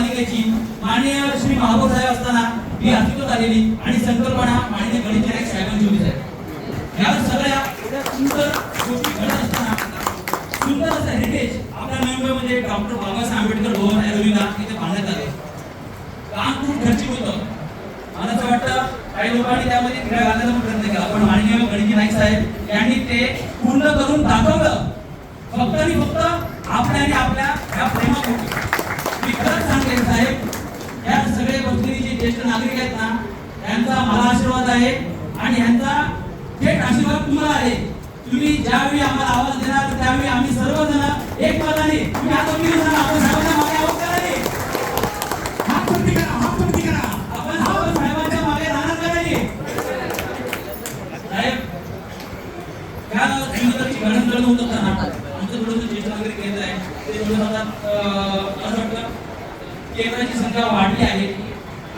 महानगरपालिकेची माननीय श्री महापौर साहेब असताना ही अस्तित्वात आलेली आणि संकल्पना माननीय गणेश नाईक साहेबांची होती साहेब. या सगळ्या सुंदर गोष्टी घडत असताना सुंदर असं हेरिटेज आपल्या नवी मुंबईमध्ये डॉक्टर बाबासाहेब आंबेडकर भवन ऐरोलीला इथे बांधण्यात आले. काम खूप खर्चिक होतं. मला असं वाटतं काही लोकांनी त्यामध्ये खेळ घालण्याचा पण प्रयत्न केला. पण माननीय गणजी नाईक साहेब यांनी ते पूर्ण करून दाखवलं. फक्त आणि फक्त आपल्या आणि आपल्या या प्रेमापोटी. मी खरंच सांगेन साहेब या सगळे गोष्टी जे ज्येष्ठ नागरिक आहेत ना यांचा मला आशीर्वाद आहे आणि यांचा थेट आशीर्वाद तुम्हाला आहे. तुम्ही ज्यावेळी आम्हाला आवाज देणार त्यावेळी आम्ही सर्वजण एक मताने तुम्ही आता मी जण आपण सर्वांना मागे आवाज करा हात वरती करा हात वरती करा. आपण आपण साहेबांच्या मागे राहणार का नाही? साहेब त्या सुंदरची घडण होत असताना आमचं थोडंसं ज्येष्ठ नागरिक केंद्र आहे ते असं वाटतं केंद्राची संख्या वाढली आहे.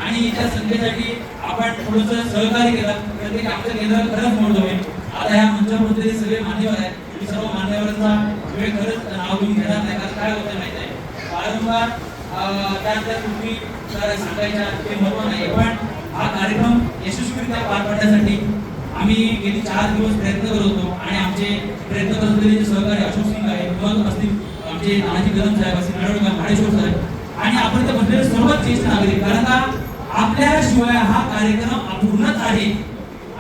आणि त्या संख्येसाठी आपण थोडंसं सहकार्य केलं. तर ते आमचं केंद्र खरंच मोठं होईल आता ह्या मंचामध्ये सगळे मान्यवर आहेत मी सर्व मान्यवरांचा वेळ खरंच नाव घेऊन घेणार नाही. कारण काय होतं माहिती आहे? वारंवार अं, त्या त्या गोष्टी सांगायच्या ते महत्त्व नाही. पण हा कार्यक्रम यशस्वीरित्या पार पाडण्यासाठी आम्ही गेली चार दिवस प्रयत्न करत होतो. आणि आमचे प्रयत्न करत असलेले जे सहकारी अशोक सिंग आहे किंवा असतील आमचे नानाजी कदम साहेब असतील नाडोळकर महाडेश्वर साहेब आणि आपण ते म्हणलेले सर्वच ज्येष्ठ नागरिक. कारण का? आपल्याशिवाय हा कार्यक्रम अपूर्णच आहे.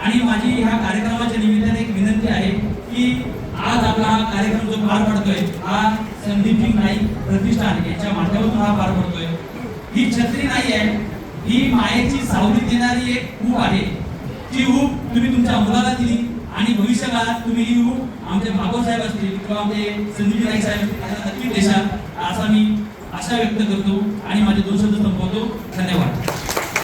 आणि माझी ह्या कार्यक्रमाच्या निमित्ताने एक विनंती आहे की आज आपला हा कार्यक्रम जो पार पडतोय हा संदीपजी नाईक प्रतिष्ठान यांच्या माध्यमातून हा पार पडतोय. ही छत्री नाही आहे. ही मायेची सावली देणारी एक ऊब आहे. ती ऊब तुम्ही तुमच्या मुलाला दिली आणि भविष्यकाळात तुम्ही ही ऊब आमचे भागवत साहेब असतील किंवा आमचे संदीप नाईक साहेब असतील त्यांना नक्की देशाल असा मी आशा व्यक्त करतो आणि माझे दोन शब्द संपवतो. धन्यवाद.